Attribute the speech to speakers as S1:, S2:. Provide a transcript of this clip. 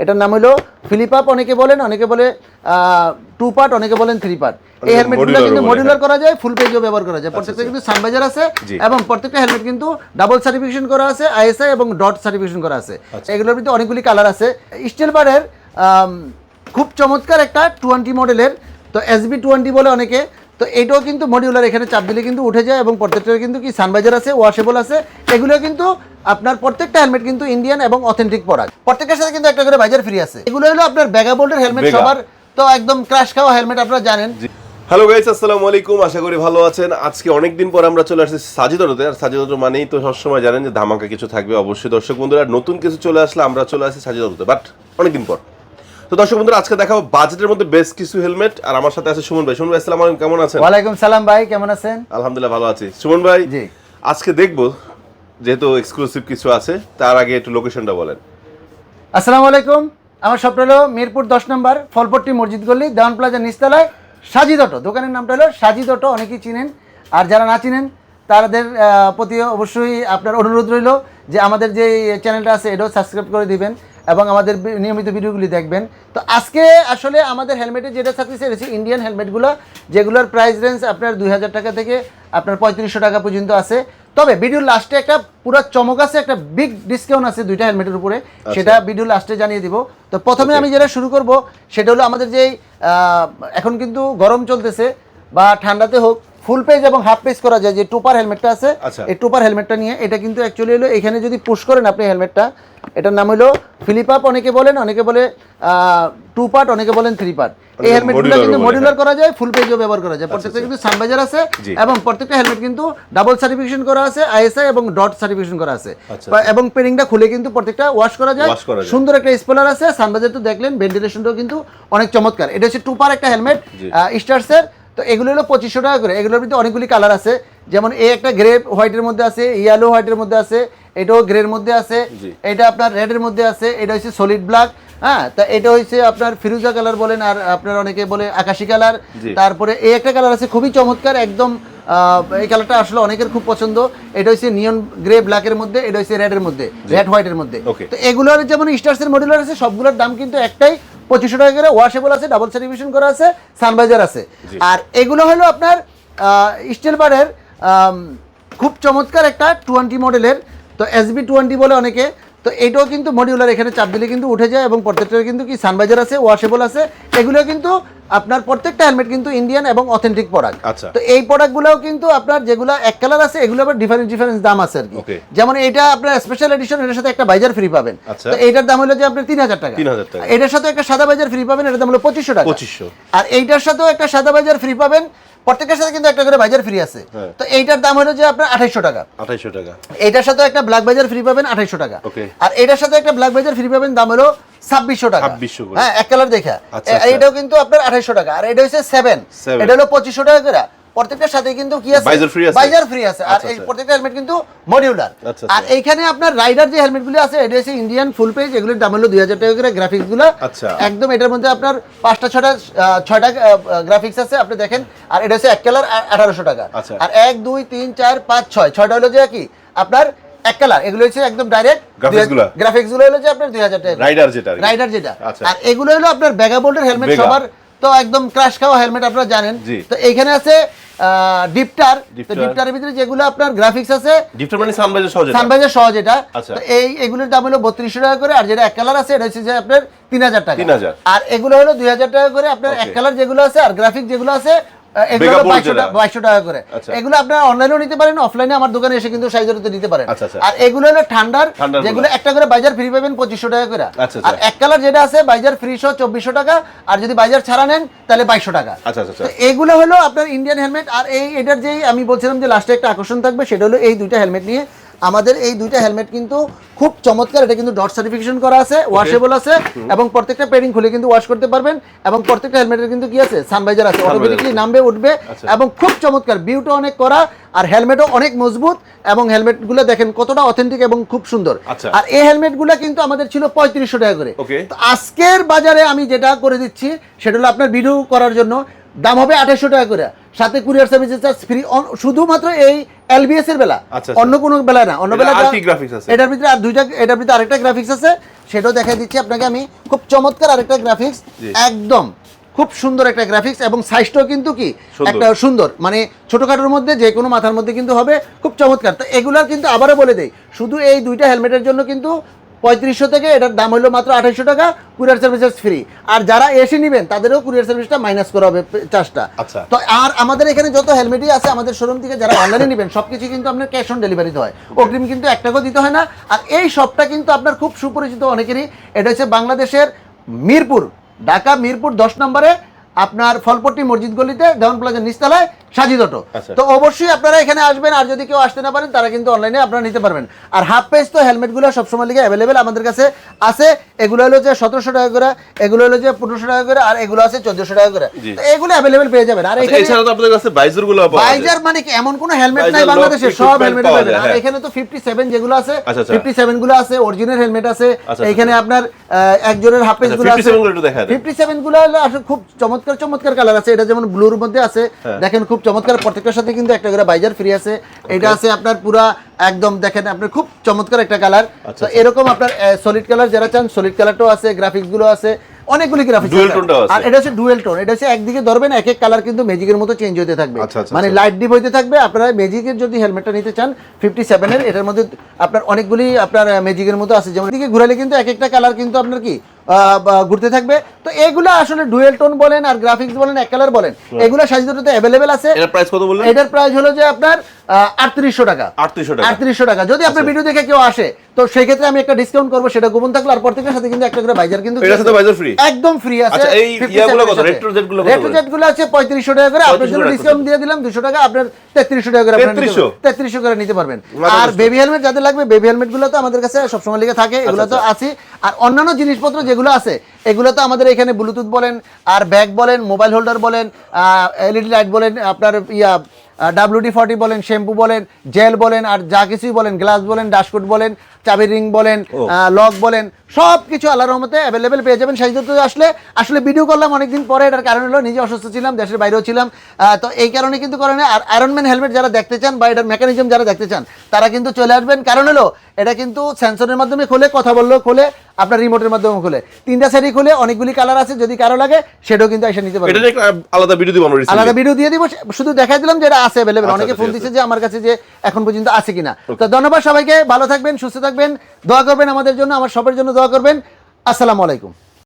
S1: এটার নাম হলো ফিলিপাপ অনেকে বলেন অনেকে বলে টু পার্ট অনেকে বলেন থ্রি পার্ট। এই হেলমেটগুলো
S2: modular
S1: কিন্তু মডিউলার করা যায় ফুল পেজও ব্যবহার করা যায়। প্রত্যেকটা কিন্তু সানবাইজার আছে এবং প্রত্যেকটা হেলমেট কিন্তু ডাবল সার্টিফিকেশন করা আছে আইএসআই এবং ডট সার্টিফিকেশন করা আছে। এগুলোর কিন্তু অনেকগুলি কালার আছে। স্টিল বারের খুব চমৎকার একটা টোয়েন্টি মডেলের তো এসবি টোয়েন্টি বলে অনেকে তো এটাও কিন্তু মডিউলার এখানে চাপ দিলে কিন্তু উঠে যায় এবং প্রত্যেকটার কিন্তু কি সানবাইজার আছে ওয়াশেবল আছে এগুলো কিন্তু আপনার প্রত্যেকটা হেলমেট কিন্তু ইন্ডিয়ান এবং অথেন্টিক প্রোডাক্ট প্রত্যেকটার সাথে কিন্তু একটা করে বাইজার ফ্রি আছে। এগুলো হলো আপনার ব্যাগা বোল্টের হেলমেট সবার তো একদম ক্রাশ খাওয়া হেলমেট আপনারা জানেন।
S2: হ্যালো গাইস আসসালামু আলাইকুম আশা করি ভালো আছেন। আজকে অনেকদিন পর আমরা চলে আসছি সাজিদরতে আর সাজিদর মানেই তো সবসময় জানেন যে ধামাকা কিছু থাকবে। অবশ্যই দর্শক বন্ধুরা নতুন কিছু চলে আসলে আমরা চলে আসি সাজিদরতে বাট অনেকদিন পর। তো দর্শক বন্ধুরা আজকে দেখাবো বাজেটের মধ্যে বেশ কিছু হেলমেট আর আমার সাথে আছে সুমন ভাই। সুমন ভাই আসসালামু আলাইকুম। কেমন আছেন?
S1: ওয়ালাইকুম সালাম ভাই কেমন আছেন?
S2: আলহামদুলিল্লাহ ভালো আছি। সুমন ভাই
S1: জি।
S2: আজকে দেখব যেহেতু এক্সক্লুসিভ কিছু আছে, তার আগে একটু লোকেশনটা বলেন।
S1: আসসালামু আলাইকুম। আমার স্বপ্ন হলো মিরপুর দশ নম্বর ফলপট্টি মসজিদ গল্লি দেওয়ান প্লাজা নিচতলায় সাজিদ অটো দোকানের নামটা হলো সাজিদ অটো অনেকেই চিনেন। আর যারা না চিনেন, তাদের প্রতি অবশ্যই আপনার অনুরোধ রইল যে আমাদের যে চ্যানেলটা আছে, এটাও সাবস্ক্রাইব করে দিবেন এবং আমাদের নিয়মিত ভিডিওগুলি দেখবেন। তো আজকে আসলে আমাদের হেলমেটে যেটা থাকতেছে হচ্ছে ইন্ডিয়ান হেলমেটগুলো যেগুলোর প্রাইস রেঞ্জ আপনার দুই হাজার টাকা থেকে আপনার পঁয়ত্রিশশো টাকা পর্যন্ত আছে। তবে ভিডিওর লাস্টে একটা পুরো চমক আছে একটা বিগ ডিসকাউন্ট আছে দুইটা হেলমেটের উপরে। সেটা ভিডিও লাস্টে জানিয়ে দিব। তো প্রথমে আমি যেটা শুরু করব সেটা হলো আমাদের যেই এখন কিন্তু গরম চলতেছে বা ঠান্ডাতে হোক ফুল পেজ এবং হাফ পেজ করা যায় যে টুপার হেলমেটটা আছে
S2: আচ্ছা।
S1: এই টুপার হেলমেটটা নিয়ে। এটা কিন্তু অ্যাকচুয়ালি হলো এখানে যদি পুশ করেন আপনি হেলমেটটা এটার নাম হলো ফিলিপাপ অনেকে বলেন অনেকে বলে টু পার্ট অনেকে বলেন থ্রি পার্ট এই হেলমেটগুলো কিন্তু মডিউলার করা যায় ফুল পেজও ব্যবহার করা যায়। প্রত্যেকটা কিন্তু সানবাইজার আছে এবং প্রত্যেকটা হেলমেট কিন্তু ডাবল সার্টিফিকেশন করা আছে আইএসআই এবং ডট সার্টিফিকেশন করা আছে।
S2: আচ্ছা,
S1: এবং পেরিংটা খুলে কিন্তু প্রত্যেকটা ওয়াশ করা যায়। সুন্দর একটা স্পলার আছে সানবাইজার তো দেখলেন ভেন্টিলেশনটাও কিন্তু অনেক চমৎকার। এটা হচ্ছে টুপার একটা হেলমেট। স্টার্সের তো এগুলো হলো পঁচিশশো টাকা করে। এগুলোর ভিতরে অনেকগুলি কালার আছে। যেমন এই একটা গ্রে হোয়াইটের মধ্যে আছে ইয়েলো হোয়াইটের মধ্যে আছে এটাও গ্রের মধ্যে আছে এটা আপনার রেডের মধ্যে আছে এটা হচ্ছে সলিড ব্ল্যাক হ্যাঁ তা এটা হচ্ছে আপনার ফিরুজা কালার বলেন আর আপনার অনেকে বলে আকাশি কালার তারপরে এই একটা কালার আছে খুবই চমৎকার একদম এই কালারটা আসলে অনেকের খুব পছন্দ। এটা হচ্ছে নিয়ন গ্রে ব্ল্যাকের মধ্যে এটা হচ্ছে রেডের মধ্যে রেড হোয়াইটের মধ্যে। তো এগুলোর যেমন স্টার্সের মডেলার আছে সবগুলোর দাম কিন্তু একটাই পঁচিশশো টাকা করে ওয়াশেবল আছে ডাবল সার্টিফিকেশন করা আছে সানবাইজার আছে। আর এগুলো হলো আপনার স্টিল বারের খুব চমৎকার একটা টোয়েন্টি মডেলের তো এসবি টোয়েন্টি বলে অনেকে তো এটাও কিন্তু মডিউলার এখানে চাপ দিলে কিন্তু উঠে যায় এবং প্রত্যেকটার কিন্তু কি সানবাইজার আছে ওয়াশেবল আছে। এগুলো কিন্তু আপনার প্রত্যেকটা হেলমেট কিন্তু ইন্ডিয়ান এবং অথেন্টিক প্রোডাক্ট
S2: আচ্ছা।
S1: তো এই প্রোডাক্টগুলোও কিন্তু আপনার যেগুলো এক কালার আছে এগুলো আবার ডিফারেন্ট ডিফারেন্ট দাম আছে আর কি। যেমন এটা আপনার স্পেশাল এডিশন এটার সাথে একটা বাইজার ফ্রি পাবেন।
S2: আচ্ছা।
S1: তো এইটার দাম হলো যে আপনার তিন হাজার টাকা।
S2: 3,000 টাকা।
S1: এটার সাথে একটা সাদা বাইজার ফ্রি পাবেন এটার দাম হলো পঁচিশশো টাকা।
S2: 2500
S1: আর এইটার সাথেও একটা সাদা বাইজার ফ্রি পাবেন প্রত্যেকের সাথে কিন্তু একটা করে ভাইজার ফ্রি আছে।
S2: হ্যাঁ।
S1: তো এইটার দাম হলো যে আপনার আঠাইশো টাকা।
S2: আঠাইশো টাকা।
S1: এইটার সাথে একটা ব্ল্যাক ভাইজার ফ্রি পাবেন আঠাইশো টাকা। আর এটার সাথে একটা ব্ল্যাক বাইজার ফ্রি পাবেন দাম হলো ছাব্বিশশো টাকা।
S2: 2600
S1: হ্যাঁ এক কালার দেখা। এ-। এইটাও কিন্তু আপনার আঠাইশো টাকা। আর এটা হচ্ছে সেভেন এটা হলো পঁচিশশো টাকা করে। প্রত্যেকটার সাথে কিন্তু কি আছে? বাইজার ফ্রি আছে। আর
S2: আচ্ছা,
S1: এই
S2: আচ্ছা।
S1: প্রত্যেকটা হেলমেট কিন্তু মডিউলার
S2: আচ্ছা,
S1: আর। এইখানে আপনার রাইডার যে হেলমেটগুলো আছে এটা হচ্ছে ইন্ডিয়ান ফুল পেজ এগুলোর দাম হলো দুই হাজার টাকা করে। একদম এটার মধ্যে আপনার পাঁচটা ছটা ছয়টা গ্রাফিক্স আছে আপনি দেখেন। আর এটা হচ্ছে এক কালার আঠারোশো টাকা। আর এক দুই তিন চার পাঁচ ছয়। ছয়টা হলো যে কি? আপনার এক কালার এগুলো হচ্ছে একদম ডাইরেক্ট গ্রাফিক্সগুলো? হলো যে আপনার দুই হাজার টাকা।
S2: রাইডার যেটা আর
S1: রাইডার যেটা। আর এগুলো হলো আপনার বেগা বোল্টের হেলমেট। সবার। তো একদম ক্রাশ খাওয়া হেলমেট আপনারা জানেন। তো এইখানে আছে ডিপটার তো ডিপটারের ভিতরে যেগুলো আপনার গ্রাফিক্স আছে
S2: ডিপটার মানে সানরাইজার সহজ না?
S1: সানবাইজার সহজ এটা। তো এই এগুলোর দাম হলো বত্রিশশো টাকা করে আর যেটা এক কালার আছে এটা হচ্ছে যে আপনার তিন হাজার টাকা।
S2: 3000
S1: আর এগুলো হলো দুই হাজার টাকা করে আপনার এক কালার যেগুলো আছে আর গ্রাফিক যেগুলো আছে এগুলো বাইশশো টাকা করে।
S2: আচ্ছা।
S1: এগুলো আপনারা অনলাইনেও নিতে পারেন অফলাইনে আমার দোকানে এসে কিন্তু সাইজেরতে নিতে পারেন।
S2: আচ্ছা, আচ্ছা।
S1: আর এগুলো হলো ঠান্ডার যেগুলো একটা করে বাইজার ফ্রি পাবেন পঁচিশশো টাকা করে। আর এক কালার যেটা আছে বাইজার ফ্রি সহ চব্বিশশো টাকা আর যদি বাইজার ছাড়া নেন তাহলে বাইশশো টাকা। এগুলো হলো আপনার ইন্ডিয়ান হেলমেট আর এই এটার যেই আমি বলছিলাম যে লাস্টে একটা আকর্ষণ থাকবে সেটা হলো এই দুইটা হেলমেট নিয়ে আমাদের এই দুইটা হেলমেট কিন্তু খুব চমৎকার এটা কিন্তু ডট সার্টিফিকেশন করা আছে ওয়াশেবল আছে এবং প্রত্যেকটা পেডিং খুলে কিন্তু ওয়াশ করতে পারবেন এবং প্রত্যেকটা হেলমেটের কিন্তু কি আছে? সানভাইজার আছে অটোমেটিকলি নামবে উঠবে
S2: আচ্ছা।
S1: এবং খুব চমৎকার বিউটা অনেক করা আর হেলমেটও অনেক মজবুত এবং হেলমেটগুলো দেখেন কতটা অথেন্টিক এবং খুব সুন্দর।
S2: আচ্ছা।
S1: আর এই হেলমেটগুলো কিন্তু আমাদের ছিল পঁয়ত্রিশশো টাকা করে। আজকের বাজারে আমি যেটা করে দিচ্ছি সেটা হলো আপনার ভিডিও করার জন্য। দাম হবে আঠাশশো টাকা করে। সাথে কুরিয়ার সার্ভিসের চার্জ ফ্রি শুধুমাত্র এই এলবিএস এর বেলা।
S2: আচ্ছা, আচ্ছা।
S1: অন্য কোনো বেলা না। অন্য বেলা
S2: graphics আছে?
S1: এটার ভিতরে আর দুইটা এটার ভিতরে আরেকটা গ্রাফিক্স আছে। সেটাও দেখাই দিচ্ছি আপনাকে আমি। খুব চমৎকার আরেকটা গ্রাফিক্স একদম। খুব সুন্দর একটা গ্রাফিক্স এবং সাইজটাও কিন্তু কি? একটা সুন্দর। মানে ছোটখাটোর মধ্যে যে কোনো মাথার মধ্যে কিন্তু হবে। খুব চমৎকার। তো এগুলার কিন্তু আবারও বলে দেয় শুধু এই দুইটা হেলমেটের জন্য কিন্তু পঁয়ত্রিশশো থেকে এটার দাম হলো মাত্র আঠাইশশো টাকা কুরিয়ার সার্ভিসেস ফ্রি আর যারা এসে নেবেন তাদেরও কুরিয়ার সার্ভিসটা মাইনাস করা হবে চার্জটা
S2: আচ্ছা।
S1: তো আর আমাদের এখানে যত হেলমেটই আছে আমাদের শোরুম থেকে যারা অনলাইনে নেবেন সবকিছু কিন্তু আপনার ক্যাশ অন ডেলিভারিতে হয়। অগ্রিম কিন্তু এক টাকাও দিতে হয় না। আর এই শপটা কিন্তু আপনার খুব সুপরিচিত অনেকেরই। এটা হচ্ছে বাংলাদেশের মিরপুর ঢাকা মিরপুর দশ নম্বরে আপনার ফলপট্টি মসজিদ গলিতে দেওয়ান প্লাজার নিচতলায় সাজিদ অটো
S2: আচ্ছা।
S1: তো অবশ্যই আপনারা এখানে আসবেন আর যদি কেউ আসতে না পারেন তারা কিন্তু অনলাইনে আপনারা নিতে পারবেন। আর হাফ পেজ তো হেলমেটগুলো সবসময় লিগে অ্যাভেলেবেল আমাদের কাছে আছে। এগুলো হলো যে সতেরোশো টাকা করে এগুলো হলো যে পনেরোশো টাকা করে আর এগুলো আছে চোদ্দশো টাকা করে। তো এগুলো অ্যাভেলেবেল পেয়ে যাবেন। আর
S2: আচ্ছা, এছাড়া তো আপনাদের কাছে বাইজারগুলো
S1: বাইজার মানে কি? এমন কোনো হেলমেট নাই বাংলাদেশে সব হেলমেট পাবেন আর
S2: হ্যাঁ।
S1: এখানে তো 57 যেগুলো আছে
S2: আচ্ছা, আচ্ছা।
S1: 57 গুলো আছে অরিজিনাল হেলমেট আছে। এখানে আপনার আহ, এক জোড়ের হাফ পেজগুলো আছে।
S2: 57 গুলো একটু দেখা
S1: 57 গুলো আসলে খুব চমৎকার চমৎকার কালার আছে। এটা যেমন ব্লুর মধ্যে আছে।
S2: হ্যাঁ।
S1: দেখেন খুব চমৎকার প্রত্যেকটার সাথে কিন্তু একটা করে বাইজার ফ্রি আছে। এটা আছে আপনার পুরা একদম দেখেন আপনার খুব চমৎকার একটা কালার
S2: আচ্ছা,
S1: তো এরকম আপনার সলিড কালার যারা চান সলিড কালারটাও আছে গ্রাফিক্সগুলো আছে অনেকগুলি গ্রাফিক্স
S2: টাও আছে।
S1: আর এটা হচ্ছে ডুয়েল টোন এটা হচ্ছে একদিকে ধরবেন এক এক কালার কিন্তু ম্যাজিকের মতো চেঞ্জ হতে থাকবে।
S2: আচ্ছা, আচ্ছা,
S1: মানে
S2: আচ্ছা।
S1: লাইট ডিপ হইতে থাকবে আপনারা ম্যাজিকের যদি হেলমেটটা নিতে চান ফিফটি সেভেনের এটার মধ্যে আপনার অনেকগুলি আপনার ম্যাজিকের মতো আছে। যেমন দিকে ঘুরালে কিন্তু এক একটা কালার কিন্তু আপনার কি আহ, ঘুরতে থাকবে। তো এগুলো আসলে ডুয়েল টোন বলেন আর গ্রাফিক্স বলেন এক কালার বলেন এগুলো সাজিদটাতে অ্যাভেলেবেল আছে।
S2: এটার প্রাইস কত বললেন?
S1: এটার প্রাইস হলো যে আপনার আটত্রিশশো টাকা।
S2: 3800 টাকা।
S1: আটত্রিশশো টাকা। যদি আপনার
S2: আচ্ছা।
S1: ভিডিও দেখে কেউ আসে তো সেই ক্ষেত্রে আমি একটা ডিসকাউন্ট করব সেটা গোপন থাকলে আর প্রত্যেকের সাথে কিন্তু একটা করে বাইজার কিন্তু? একদম ফ্রি আছে।
S2: আচ্ছা, এই ইয়াগুলো কত?
S1: এর সাথে।
S2: Retro jet গুলো কত
S1: Retro
S2: করে?
S1: jet গুলো আছে পঁয়ত্রিশশো টাকা করে। আপনার জন্য ডিসকাউন্ট দিয়ে দিলাম দুশো টাকা আপনার তেত্রিশশো টাকা করে আপনার
S2: 3300
S1: তেত্রিশশো করে নিতে পারবেন। আর বেবি হেলমেট যাদের লাগবে বেবি হেলমেটগুলো তো আমাদের কাছে সবসময় লিখে থাকে এগুলো তো আছে আর অন্যান্য জিনিসপত্র যেগুলো আছে এগুলো তো আমাদের এখানে ব্লুটুথ বলেন আর ব্যাগ বলেন মোবাইল হোল্ডার বলেন এলইডি লাইট বলেন আপনার ইয়া ডাব্লিউডি ফর্টি বলেন শ্যাম্পু বলেন জেল বলেন আর যা কিছুই বলেন গ্লাস বলেন ডাশকুট বলেন চাবি রিং বলেন। লক বলেন সব কিছু আল্লাহর রহমতে অ্যাভেলেবেল পেয়ে যাবেন। সাহিত্য আসলে আসলে ভিডিও করলাম অনেকদিন পরে এটার কারণ হলো নিজে অসুস্থ ছিলাম দেশের বাইরেও ছিলাম। তো এই কারণে কিন্তু কারণে আর আয়রনম্যান হেলমেট যারা দেখতে চান বা এটার মেকানিজম যারা দেখতে চান তারা কিন্তু চলে আসবেন। কারণ হলো এটা কিন্তু সেন্সরের মাধ্যমে খোলে কথা বললেও খোলে আপনার রিমোটের মাধ্যমে খোলে। তিনটা সাইডই খুলে অনেকগুলি কালার আছে যদি কারও লাগে সেটাও কিন্তু এসে নিতে পারে
S2: এটা একটা আলাদা ভিডিও দিব আমরা
S1: আলাদা ভিডিও দিয়ে দিব শুধু দেখাই দিলাম যে এটা আছে অ্যাভেলেবেল
S2: আচ্ছা,
S1: অনেকে
S2: আচ্ছা,
S1: ফোন
S2: ঠিক
S1: দিচ্ছে যে আমার কাছে যে এখন পর্যন্ত আছে কিনা। তো ধন্যবাদ সবাইকে ভালো থাকবেন সুস্থ থাকবেন দোয়া করবেন আমাদের জন্য আমার সবার জন্য দোয়া করবেন। আসসালামু আলাইকুম।